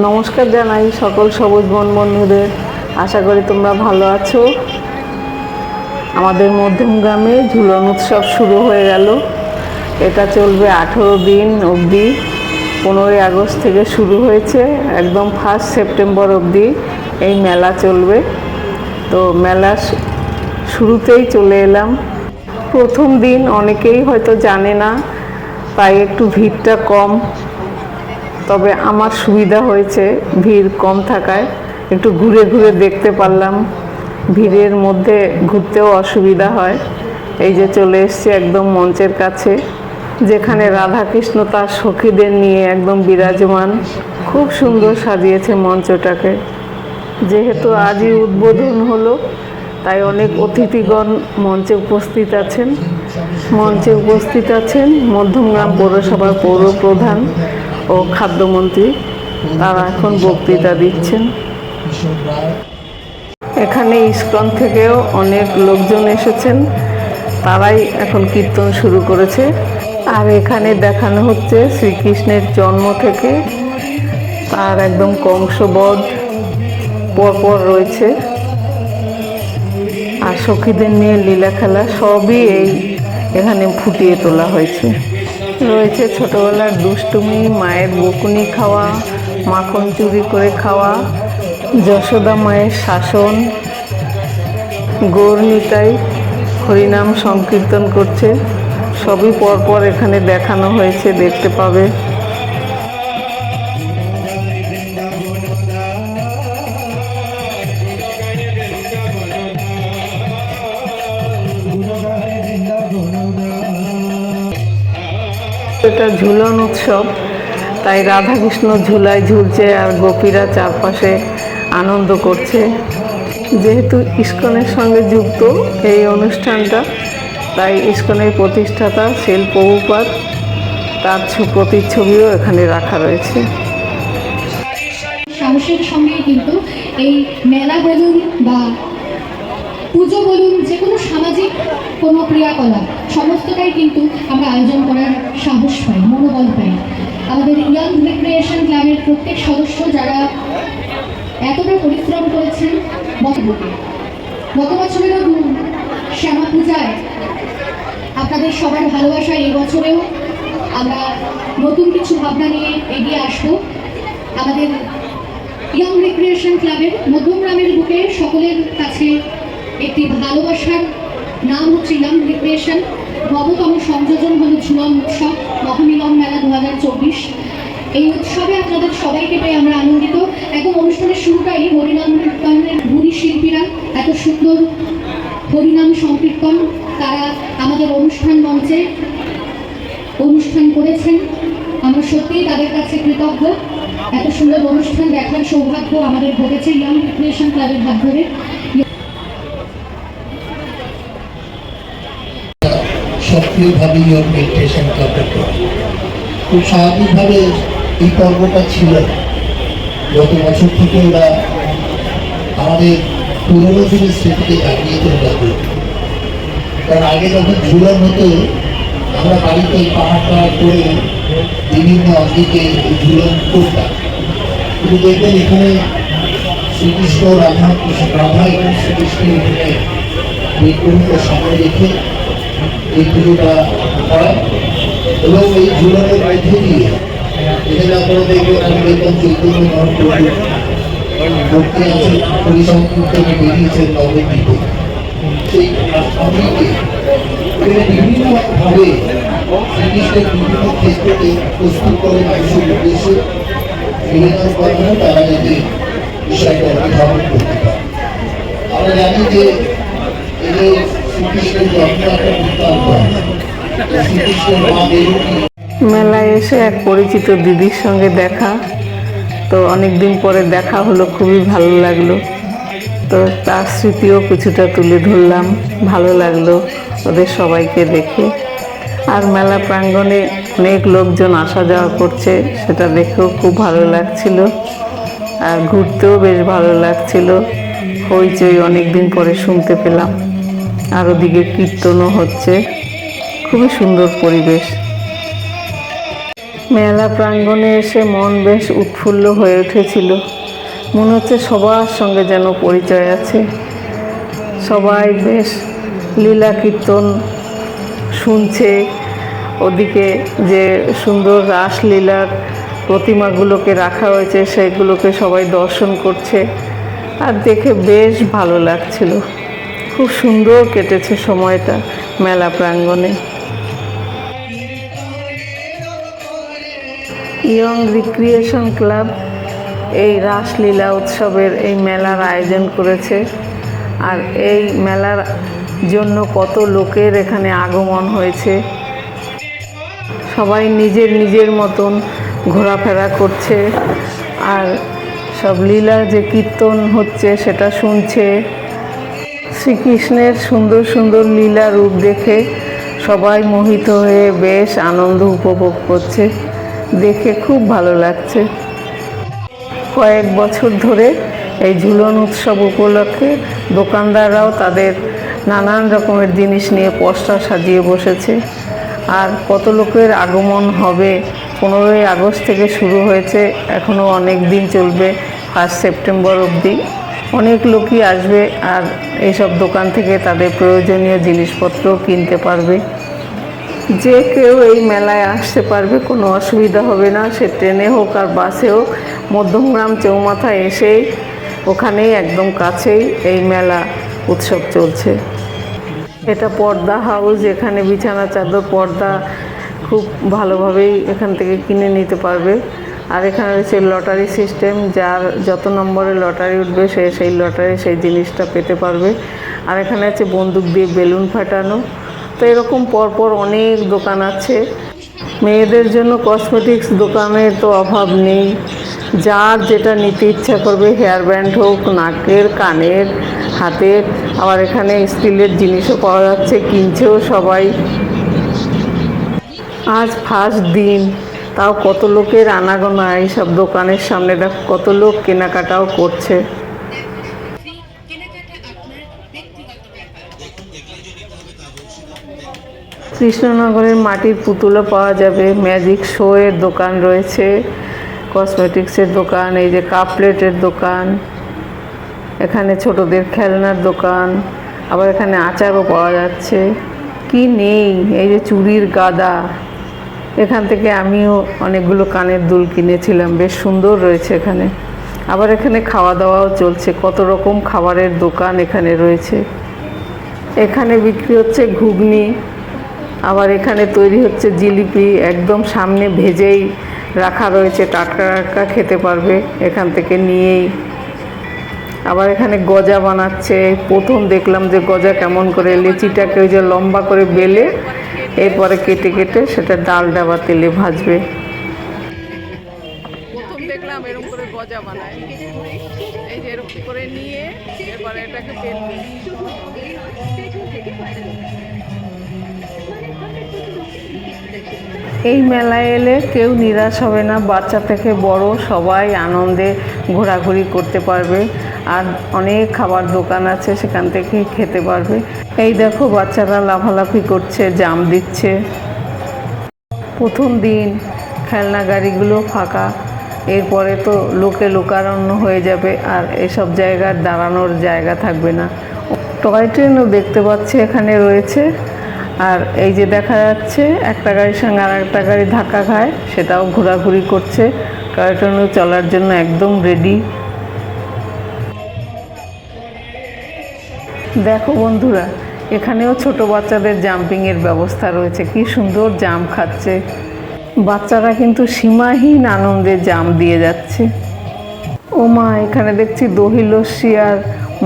নমস্কার জানাই সকল সবুজ বন বন্ধুদের। আশা করি তোমরা ভালো আছো। আমাদের মধ্যম গ্রামে ঝুলন উৎসব শুরু হয়ে গেল। এটা চলবে আঠেরো দিন অবধি। পনেরোই আগস্ট থেকে শুরু হয়েছে। একদম ফার্স্ট সেপ্টেম্বর অবধি এই মেলা চলবে। তো মেলা শুরুতেই চলে এলাম। প্রথম দিন অনেকেই হয়তো জানে না, তাই একটু ভিড়টা কম। তবে আমার সুবিধা হয়েছে, ভিড় কম থাকায়। একটু ঘুরে ঘুরে দেখতে পারলাম। ভিড়ের মধ্যে ঘুরতেও অসুবিধা হয়। এই যে চলে এসছে একদম মঞ্চের কাছে, যেখানে রাধাকৃষ্ণ তার সখীদের নিয়ে একদম বিরাজমান। খুব সুন্দর সাজিয়েছে মঞ্চটাকে। যেহেতু আজই উদ্বোধন হলো, তাই অনেক অতিথিগণ মঞ্চে উপস্থিত আছেন। মঞ্চে উপস্থিত আছেন মধ্যমগ্রাম পৌরসভার পৌর প্রধান ও খাদ্যমন্ত্রী, তারা এখন বক্তৃতা দিচ্ছেন। এখানে ইস্কন থেকেও অনেক লোকজন এসেছেন, তারাই এখন কীর্তন শুরু করেছে। আর এখানে দেখানো হচ্ছে শ্রীকৃষ্ণের জন্ম থেকে তার একদম কংসবধ পরপর রয়েছে। আর সখীদের নিয়ে লীলা খেলা সবই এই এখানে ফুটিয়ে তোলা হয়েছে। রয়েছে ছোটোবেলার দুষ্টুমি, মায়ের বকুনি খাওয়া, মাখন চুরি করে খাওয়া, যশোদা মায়ের শাসন, গৌরনিতাই হরিনাম সংকীর্তন করছে। সবই পরপর এখানে দেখানো হয়েছে, দেখতে পাবে। এটা ঝুলন উৎসব। তাই রাধাকৃষ্ণ ঝুলায় ঝুলছে আর গোপীরা চারপাশে আনন্দ করছে। যেহেতু ইস্কনের সঙ্গে যুক্ত এই অনুষ্ঠানটা, তাই ইস্কনের প্রতিষ্ঠাতা শিল প্রভুপাত তার প্রতিচ্ছবিও এখানে রাখা রয়েছে। সাহসের সঙ্গে কিন্তু এই মেলা বলুন বা পুজো বলুন, যে কোনো সামাজিক কোনো ক্রিয়াকলাপ, সমস্তটাই কিন্তু আমরা আয়োজন করার সাহস পাই, মনোবল পাই। আমাদের ইয়াং রিক্রিয়েশন ক্লাবের প্রত্যেক সদস্য যারা এতটা পরিশ্রম করেছেন, গত বছরেরও শ্যামা পূজায় আপনাদের সবার ভালোবাসা, এই বছরেও আমরা নতুন কিছু ভাবনা নিয়ে এগিয়ে আসব। আমাদের ইয়াং রিক্রিয়েশন ক্লাবের মধ্যমগ্রামের বুকে সকলের কাছে একটি ভালোবাসার নাম হচ্ছে ইয়াং রিক্রিয়েশন নবতম সংযোজন হল ঝুলন উৎসব, মহামিলন মেলা দু হাজার চব্বিশ। এই উৎসবে আপনাদের সবাইকে পেয়ে আমরা আনন্দিত। একদম অনুষ্ঠানের শুরুটাই হরিনাম কীর্তনের গুণী শিল্পীরা। এত সুন্দর হরিনাম সংকীর্তন তারা আমাদের অনুষ্ঠান মঞ্চে অনুষ্ঠান করেছেন। আমরা সত্যিই তাদের কাছে কৃতজ্ঞ। এত সুন্দর অনুষ্ঠান দেখার সৌভাগ্য আমাদের ঘটেছে ইয়াং রিক্রিয়েশন ক্লাবের হাত ধরে সক্রিয়ভাবে ইয়র মেডিটেশন করে খুব স্বাভাবিকভাবে এই পর্বটা ছিল। গত বছর থেকে ওরা আমাদের পুরোনো দিনের স্মৃতিকে জাগিয়ে লাগবে কারণ আগে যখন ঝুলন হতো, আমরা বাড়িতে পাহাড় পাহাড় করে বিভিন্ন অঙ্গিকে ঝুলন করতাম। কিন্তু দেখবেন এখানে শ্রীকৃষ্ণ রাধা রাধা এবং শ্রীকৃষ্ণের এখানে বিগ্রহকে সামনে রেখে এই পুজোটা করা এবং এই ঝুলনের মধ্যে দিয়ে এখানে আপনারা দেখবেন আমি দেখলাম চৈতন্য মহাপ্রভু ভক্তি আছে পরিসংকীর্তনে বেরিয়েছেন নবদ্বীপে সেই অমৃতে এখানে বিভিন্নভাবে শ্রীকৃষ্ণের বিভিন্ন ক্ষেত্রকে প্রস্তুত করে মানুষের উদ্দেশ্যে বিভিন্ন কর্ম তারা যাতে বিষয়টা অনুধাবন করতে পারে আমরা জানি যে এই মেলায় এসে এক পরিচিত দিদির সঙ্গে দেখা। তো অনেক দিন পরে দেখা হলো, খুবই ভালো লাগল। তো তার স্মৃতিও কিছুটা তুলে ধরলাম, ভালো লাগল ওদের সবাইকে দেখে। আর মেলা প্রাঙ্গণে অনেক লোকজন আসা যাওয়া করছে, সেটা দেখেও খুব ভালো লাগছিল। আর ঘুরতেও বেশ ভালো লাগছিল। হইচই অনেক দিন পরে শুনতে পেলাম। আর ওদিকে কীর্তনও হচ্ছে। খুবই সুন্দর পরিবেশ। মেলা প্রাঙ্গণে এসে মন বেশ উৎফুল্ল হয়ে উঠেছিল। মনে হচ্ছে সবার সঙ্গে যেন পরিচয় আছে। সবাই বেশ লীলা কীর্তন শুনছে। ওদিকে যে সুন্দর রাসলীলার প্রতিমাগুলোকে রাখা হয়েছে, সেগুলোকে সবাই দর্শন করছে। আর দেখে বেশ ভালো লাগছিল। খুব সুন্দর কেটেছে সময়টা মেলা প্রাঙ্গণে। ইয়ং রিক্রিয়েশন ক্লাব এই রাসলীলা উৎসবের এই মেলার আয়োজন করেছে আর এই মেলার জন্য কত লোকের এখানে আগমন হয়েছে। সবাই নিজের নিজের মতন ঘোরাফেরা করছে আর সব লীলা যে কীর্তন হচ্ছে সেটা শুনছে। শ্রীকৃষ্ণের সুন্দর সুন্দর লীলা রূপ দেখে সবাই মোহিত হয়ে বেশ আনন্দ উপভোগ করছে। দেখে খুব ভালো লাগছে। কয়েক বছর ধরে এই ঝুলন উৎসব উপলক্ষে দোকানদাররাও তাদের নানান রকমের জিনিস নিয়ে পোস্টার সাজিয়ে বসেছে। আর কত লোকের আগমন হবে, পনেরোই আগস্ট থেকে শুরু হয়েছে এখনও অনেক দিন চলবে ফার্স্ট সেপ্টেম্বর অবধি। অনেক লোকই আসবে আর এইসব দোকান থেকে তাদের প্রয়োজনীয় জিনিসপত্র কিনতে পারবে। যে কেউ এই মেলায় আসতে পারবে, কোনো অসুবিধা হবে না। সে ট্রেনে হোক আর বাসে হোক, মধ্যমগ্রাম চৌমাথা এসেই ওখানেই একদম কাছেই এই মেলা উৎসব চলছে। এটা পর্দা হাউস, এখানে বিছানা চাদর, পর্দা খুব ভালোভাবেই এখান থেকে কিনে নিতে পারবে। আর এখানে রয়েছে লটারি সিস্টেম, যার যত নম্বরে লটারি উঠবে, সে সেই লটারি, সেই জিনিসটা পেতে পারবে। আর এখানে আছে বন্দুক দিয়ে বেলুন ফাটানো। তো এরকম পরপর অনেক দোকান আছে। মেয়েদের জন্য কসমেটিক্স দোকানের তো অভাব নেই। যার যেটা নিতে ইচ্ছা করবে, হেয়ার ব্যান্ড হোক, নাকের, কানের, হাতের, আবার এখানে স্টিলের জিনিসও পাওয়া যাচ্ছে, কিনছেও সবাই। আজ ফার্স্ট দিন। তাও কত লোকের আনাগোনা, এইসব দোকানের সামনে দেখ, কত লোক কেনাকাটাও করছে। কৃষ্ণনগরের মাটির পুতুলও পাওয়া যাবে। ম্যাজিক শো এর দোকান রয়েছে, কসমেটিক্সের দোকান, এই যে কাপ প্লেটের দোকান, এখানে ছোটদের খেলনার দোকান, আবার এখানে আচারও পাওয়া যাচ্ছে। কি নেই? এই যে চুড়ির গাদা। এখান থেকে আমিও অনেকগুলো কানের দুল কিনেছিলাম। বেশ সুন্দর রয়েছে এখানে। আবার এখানে খাওয়া দাওয়াও চলছে। কত রকম খাবারের দোকান এখানে রয়েছে। এখানে বিক্রি হচ্ছে ঘুগনি, আবার এখানে তৈরি হচ্ছে জিলিপি। একদম সামনে ভেজেই রাখা রয়েছে। টাটকা টাটকা খেতে পারবে এখান থেকে নিয়েই। আবার এখানে গজা বানাচ্ছে। প্রথম দেখলাম যে গজা কেমন করে, লেচিটাকে ওই যে লম্বা করে বেলে এরপরে কেটে কেটে সেটা ডাল ডাবা তেলে ভাজবে। প্রথম দেখলাম এরকম করে গজা বানায়। এই যে এরকম করে নিয়ে এরপরে এটাকে এই মেলায় এলে কেউ নিরাশ হবে না বাচ্চা থেকে বড় সবাই আনন্দে ঘোরাঘুরি করতে পারবে। আর অনেক খাবার দোকান আছে, সেখান থেকে খেতে পারবে। এই দেখো, বাচ্চারা লাফালাফি করছে, জাম দিচ্ছে। প্রথম দিন খেলনা গাড়িগুলো ফাঁকা, এরপরে তো লোকে লোকারণ্য হয়ে যাবে আর এসব জায়গার দাঁড়ানোর জায়গা থাকবে না। টয় ট্রেনও দেখতে পাচ্ছি এখানে রয়েছে। আর এই যে দেখা যাচ্ছে, একটা গাড়ির সঙ্গে আর একটা গাড়ি ধাক্কা খায়, সেটাও ঘোরাঘুরি করছে। টয় ট্রেনও চলার জন্য একদম রেডি দেখো বন্ধুরা, এখানেও ছোট বাচ্চাদের জাম্পিংয়ের ব্যবস্থা রয়েছে। কি সুন্দর জাম খাচ্ছে। বাচ্চারা কিন্তু সীমাহীন আনন্দে জাম দিয়ে যাচ্ছে। ও মা, এখানে দেখছি দহি লস্যি আর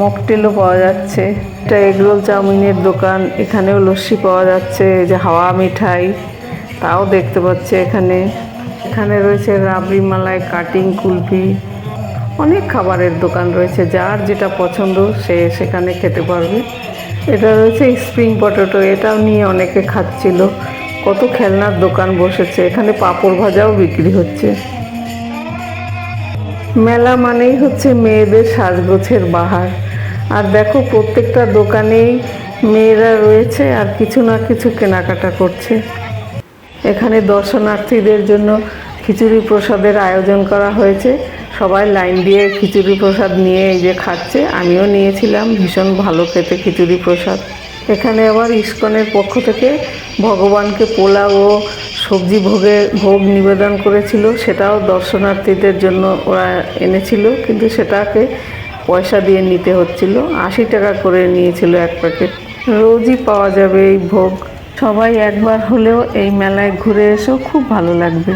মকটেলও পাওয়া যাচ্ছে। এটা এগরোল চাউমিনের দোকান, এখানেও লস্যি পাওয়া যাচ্ছে যে হাওয়া মিঠাই, তাও দেখতে পাচ্ছে এখানে। এখানে রয়েছে রাবড়ি মালাই, কাটিং কুলফি অনেক খাবারের দোকান রয়েছে, যার যেটা পছন্দ সে সেখানে খেতে পারবে। এটা রয়েছে স্প্রিং পটেটো এটাও নিয়ে অনেকে খাচ্ছিল। কত খেলনার দোকান বসেছে, এখানে পাঁপড় ভাজাও বিক্রি হচ্ছে। মেলা মানেই হচ্ছে মেয়েদের সাজগোছের বাহার। আর দেখো প্রত্যেকটা দোকানেই মেয়েরা রয়েছে আর কিছু না কিছু কেনাকাটা করছে। এখানে দর্শনার্থীদের জন্য খিচুড়ি প্রসাদের আয়োজন করা হয়েছে। সবাই লাইন দিয়ে খিচুড়ি প্রসাদ নিয়ে এই যে খাচ্ছে, আমিও নিয়েছিলাম, ভীষণ ভালো খেতে খিচুড়ি প্রসাদ। এখানে আবার ইস্কনের পক্ষ থেকে ভগবানকে পোলাও ও সবজি ভোগে, ভোগ নিবেদন করেছিল, সেটাও দর্শনার্থীদের জন্য ওরা এনেছিল, কিন্তু সেটাকে পয়সা দিয়ে নিতে হচ্ছিল, আশি টাকা করে নিয়েছিল এক প্যাকেট। রোজই পাওয়া যাবে এই ভোগ। সবাই একবার হলেও এই মেলায় ঘুরে এসো খুব ভালো লাগবে।